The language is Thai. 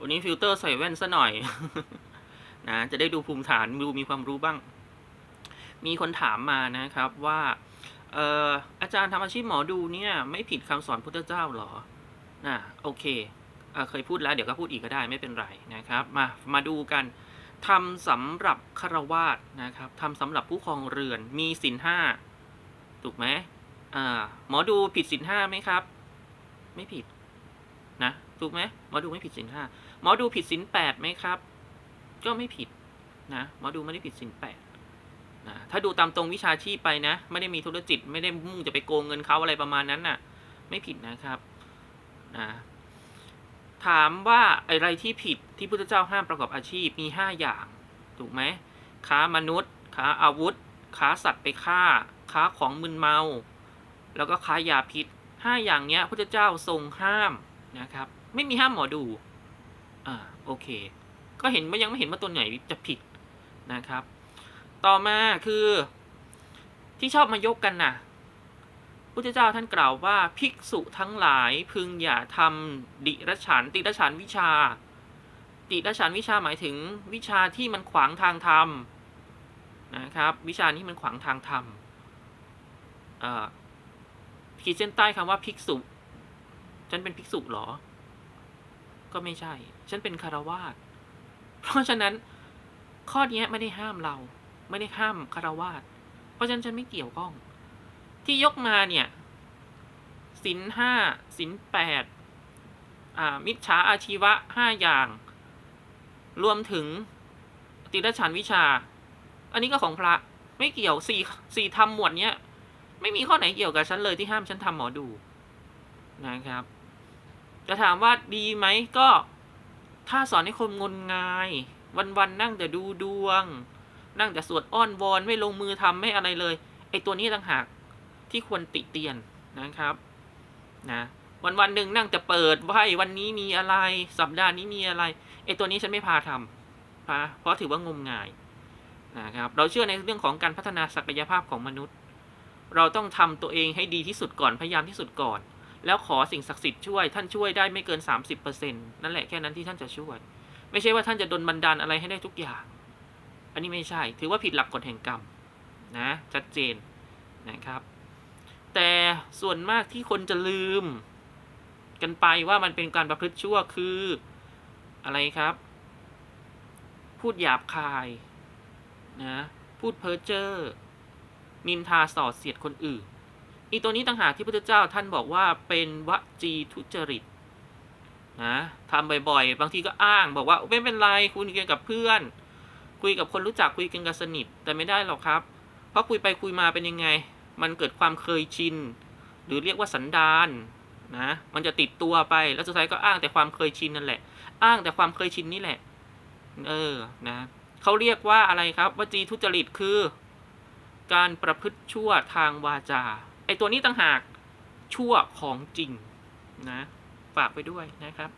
วันนี้ฟิลเตอร์ใส่แว่นซะหน่อย นะจะได้ดูภูมิฐานดูมีความรู้บ้าง มีคนถามมานะครับว่าเอออาจารย์ทำอาชีพหมอดูเนี่ย ไม่ผิดคำสอนพุทธเจ้าหรอนะโอเคเอเคยพูดแล้วเดี๋ยวก็พูดอีกก็ได้ไม่เป็นไรนะครับ มามาดูกันทำสำหรับคาวาสนะครับทำสำหรับผู้ครองเรือนมีศีลห้าถูกไหมหมอดูผิดศีลห้าไหมครับ ไม่ผิดนะ ถูกไหมหมอดูไม่ผิดศีลห้าหมอดูผิดศีลแปดไหมครับ ก็ไม่ผิดนะหมอดูไม่ได้ผิดศีลแปดนะถ้าดูตามตรงวิชาชีพไปนะ ไม่ได้มีธุรกิจไม่ได้มุ่งจะไปโกงเงินเขาอะไรประมาณนั้นน่ะ ไม่ผิดนะครับนะถามว่าอะไรที่ผิดที่พุทธเจ้าห้ามประกอบอาชีพมีห้าอย่าง ถูกไหมค้ามนุษย์ค้าอาวุธค้าสัตว์ไปฆ่า ค้าของมึนเมา แล้วก็ค้ายาพิษห้าอย่างเนี้ยพุทธเจ้าทรงห้าม นะครับ ไม่มีห้ามหมอดู อ่าโอเค ก็เห็นว่ายังไม่เห็นว่าตัวไหนจะผิดนะครับ ต่อมาคือ ที่ชอบมายกกันน่ะพุทธเจ้าท่านกล่าวว่าภิกษุทั้งหลายพึงอย่าทำดิรฉานติรฉานวิชา ติรฉานวิชาหมายถึงวิชาที่มันขวางทางธรรมนะครับ วิชานี้มันขวางทางธรรมอ่อขีดเส้นใต้คำว่าภิกษุ ฉันเป็นภิกษุเหรอ ก็ไม่ใช่ ฉันเป็นคารวาสเพราะฉะนั้น ข้อเนี้ยไม่ได้ห้ามเรา ไม่ได้ห้ามคารวาสเพราะฉะนั้นฉันไม่เกี่ยวข้อง ที่ยกมาเนี่ยสินห้าสินแปดอ่ามิจฉาอาชีวะห้าอย่าง รวมถึงติรฉันวิชา อันนี้ก็ของพระไม่เกี่ยวสี่สี่ธรรมหมวดเนี้ย ไม่มีข้อไหนเกี่ยวกับฉันเลยที่ห้ามฉันทำหมอดูนะครับ จะถามว่าดีไหมก็ ถ้าสอนให้คนงนงาย วันๆนั่งแต่ดูดวง นั่งแต่สวดอ้อนวอนไม่ลงมือทำไม่อะไรเลยไอตัวนี้ต่างหากที่ควรติเตียนนะครับนะวันวันหนึ่งนั่งแต่เปิดไว้วันนี้มีอะไร สัปดาห์นี้มีอะไรไอตัวนี้ฉันไม่พาทำนะเพราะถือว่างมงายนะครับเราเชื่อในเรื่องของการพัฒนาศักยภาพของมนุษย์ เราต้องทำตัวเองให้ดีที่สุดก่อนพยายามที่สุดก่อน แล้วขอสิ่งศักดิ์สิทธิ์ช่วยท่านช่วยได้ไม่เกิน 30%นั่นแหละแค่นั้นที่ท่านจะช่วย ไม่ใช่ว่าท่านจะดลบันดาลอะไรให้ได้ทุกอย่าง อันนี้ไม่ใช่ ถือว่าผิดหลักกฎแห่งกรรมนะชัดเจนนะครับ แต่ส่วนมากที่คนจะลืม กันไปว่ามันเป็นการประพฤติชั่วคืออะไรครับ พูดหยาบคายนะพูดเพ้อเจ้อนินทาส่อเสียดคนอื่น อีตัวนี้ต่างหากที่พระพุทธเจ้าท่านบอกว่าเป็นวจีทุจริตนะทำบ่อยๆ บางทีก็อ้างบอกว่าไม่เป็นไรคุยกันกับเพื่อน คุยกับคนรู้จักคุยกันกับสนิทแต่ไม่ได้หรอกครับ เพราะคุยไปคุยมาเป็นยังไง มันเกิดความเคยชิน หรือเรียกว่าสันดานนะมันจะติดตัวไปแล้วสุดท้ายก็อ้างแต่ความเคยชินนั่นแหละ อ้างแต่ความเคยชินนี่แหละ เออนะเขาเรียกว่าอะไรครับวจีทุจริตคือ การประพฤติชั่วทางวาจา ไอตัวนี้ต่างหากชั่วของจริงนะฝากไปด้วยนะครับ